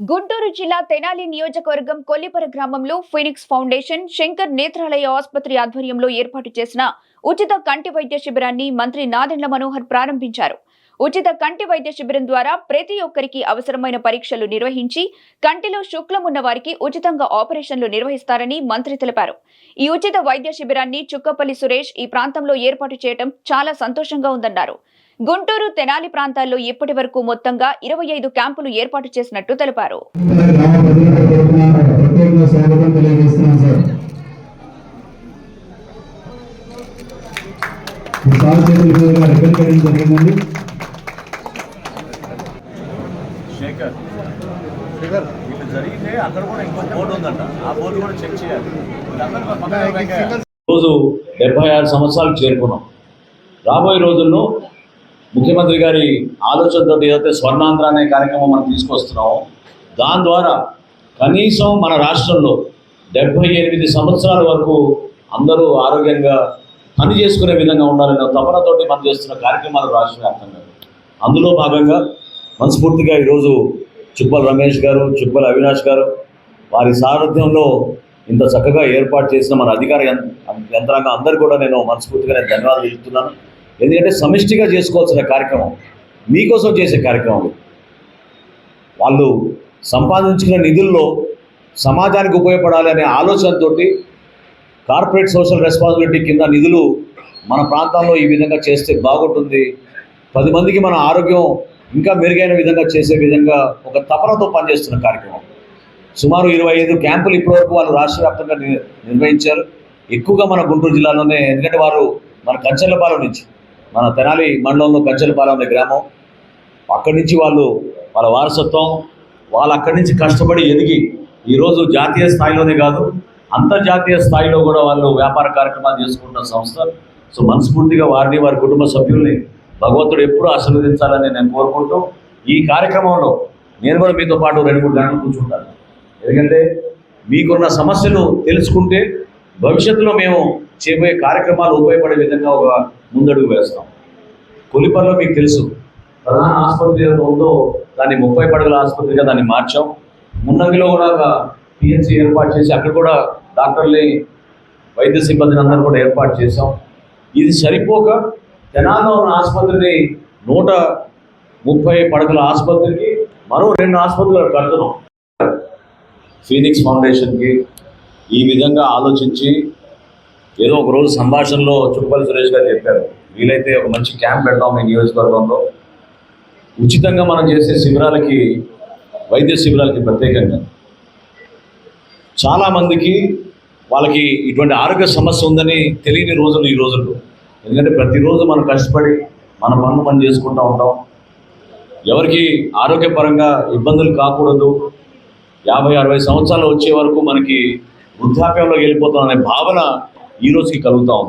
గుంటూరు జిల్లా తెనాలి నియోజకవర్గం కొల్లిపర గ్రామంలో ఫినిక్స్ ఫౌండేషన్ శంకర్ నేత్రాలయ ఆసుపత్రి ఆధ్వర్యంలో ఏర్పాటు చేసిన ఉచిత కంటి వైద్య శిబిరాన్ని మంత్రి నాదెండ్ల మనోహర్ ప్రారంభించారు. ఉచిత కంటి వైద్య శిబిరం ద్వారా ప్రతి ఒక్కరికి అవసరమైన పరీక్షలు నిర్వహించి కంటిలో శుక్లం ఉన్న వారికి ఉచితంగా ఆపరేషన్లు నిర్వహిస్తారని మంత్రి తెలిపారు. ఈ ఉచిత వైద్య శిబిరాన్ని చుక్కపల్లి సురేష్ ఈ ప్రాంతంలో ఏర్పాటు చేయడం చాలా సంతోషంగా ఉందన్నారు. గుంటూరు తెనాలి ప్రాంతాల్లో ఇప్పటి వరకు మొత్తంగా ఇరవై ఐదు క్యాంపులు ఏర్పాటు చేసినట్టు తెలిపారు. జరిగితే అక్కడ కూడా ఇంకో బోర్డు ఉందంట. ఆ బోర్డు కూడా చెక్ చేయాలి. వీళ్ళందరూ పక్కన వెంకయ్య. రోజు డెబ్బై ఆరు సంవత్సరాలు చేరుకున్నాం. రాబోయే రోజుల్లో ముఖ్యమంత్రి గారి ఆలోచనతో ఏదైతే స్వర్ణాంధ్ర అనే కార్యక్రమం మనం తీసుకొస్తున్నామో దాని ద్వారా కనీసం మన రాష్ట్రంలో డెబ్బై ఎనిమిది సంవత్సరాల వరకు అందరూ ఆరోగ్యంగా పని చేసుకునే విధంగా ఉండాలనే తపనతోటి మనం చేస్తున్న కార్యక్రమాలు రాష్ట్ర వ్యాప్తంగా అందులో భాగంగా మనస్ఫూర్తిగా ఈరోజు చుబ్బల రమేష్ గారు చుబ్బల అవినాష్ గారు వారి సారథ్యంలో ఇంత చక్కగా ఏర్పాటు చేసిన మన అధికార యంత్రాంగం అందరు కూడా నేను మనస్ఫూర్తిగా నేను ధన్యవాదాలు చెప్తున్నాను ఎందుకంటే సమిష్టిగా చేసుకోవాల్సిన కార్యక్రమం మీకోసం చేసే కార్యక్రమం వాళ్ళు సంపాదించుకున్న నిధుల్లో సమాజానికి ఉపయోగపడాలి అనే ఆలోచనతోటి కార్పొరేట్ సోషల్ రెస్పాన్సిబిలిటీ కింద నిధులు మన ప్రాంతంలో ఈ విధంగా చేస్తే బాగుంటుంది. పది మందికి మన ఆరోగ్యం ఇంకా మెరుగైన విధంగా చేసే విధంగా ఒక తపనతో పనిచేస్తున్న కార్యక్రమం. సుమారు ఇరవై ఐదు క్యాంపులు ఇప్పటివరకు వాళ్ళు రాష్ట్ర వ్యాప్తంగా ని- నిర్వహించారు. ఎక్కువగా మన గుంటూరు జిల్లాలోనే ఎందుకంటే వారు మన కంచెలపాలెం నుంచి మన తెనాలి మండలంలో కంచెలపాలెం అనే గ్రామం. అక్కడి నుంచి వాళ్ళు వాళ్ళ వారసత్వం వాళ్ళు అక్కడి నుంచి కష్టపడి ఎదిగి ఈరోజు జాతీయ స్థాయిలోనే కాదు అంతర్జాతీయ స్థాయిలో కూడా వాళ్ళు వ్యాపార కార్యక్రమాలు చేసుకుంటున్న సంస్థ. సో మనస్ఫూర్తిగా వారిని వారి కుటుంబ సభ్యుల్ని భగవంతుడు ఎప్పుడూ ఆశీర్వదించాలని నేను కోరుకుంటూ ఈ కార్యక్రమంలో నేను కూడా మీతో పాటు రెండు మూడు గంటలు కూర్చుంటాను. ఎందుకంటే మీకున్న సమస్యలు తెలుసుకుంటే భవిష్యత్తులో మేము చేయబోయే కార్యక్రమాలు ఉపయోగపడే విధంగా ఒక ముందడుగు వేస్తాం. కొలిపర్లో మీకు తెలుసు ప్రధాన ఆసుపత్రి ఏదైతే ఉందో దాన్ని ముప్పై పడగల ఆసుపత్రిగా దాన్ని మార్చాం. మున్నంగిలో కూడా ఒక పిహెచ్సి ఏర్పాటు చేసి అక్కడ కూడా డాక్టర్ని వైద్య సిబ్బందిని అందరూ కూడా ఏర్పాటు చేసాం ఇది సరిపోక తెనాల్లో ఉన్న ఆసుపత్రిని నూట ముప్పై పడకల ఆసుపత్రికి మరో రెండు ఆసుపత్రులు కడుతున్నాం. ఫీనిక్స్ ఫౌండేషన్కి ఈ విధంగా ఆలోచించి ఏదో ఒక రోజు సంభాషణలో చుట్టుపల్లి సురేష్ గారు చెప్పారు వీలైతే ఒక మంచి క్యాంప్ పెడదాం మీ నియోజకవర్గంలో. ఉచితంగా మనం చేసే శిబిరాలకి వైద్య శిబిరాలకి ప్రత్యేకంగా. చాలామందికి వాళ్ళకి ఇటువంటి ఆరోగ్య సమస్య ఉందని తెలియని రోజులు ఈ రోజుల్లో. ఎందుకంటే ప్రతిరోజు మనం కష్టపడి మన పనులు మనం చేసుకుంటూ ఉంటాం. ఎవరికి ఆరోగ్యపరంగా ఇబ్బందులు కాకూడదు. యాభై అరవై సంవత్సరాలు వచ్చే వరకు మనకి వృద్ధాప్యంలోకి వెళ్ళిపోతాం అనే భావన ఈ కలుగుతూ ఉంది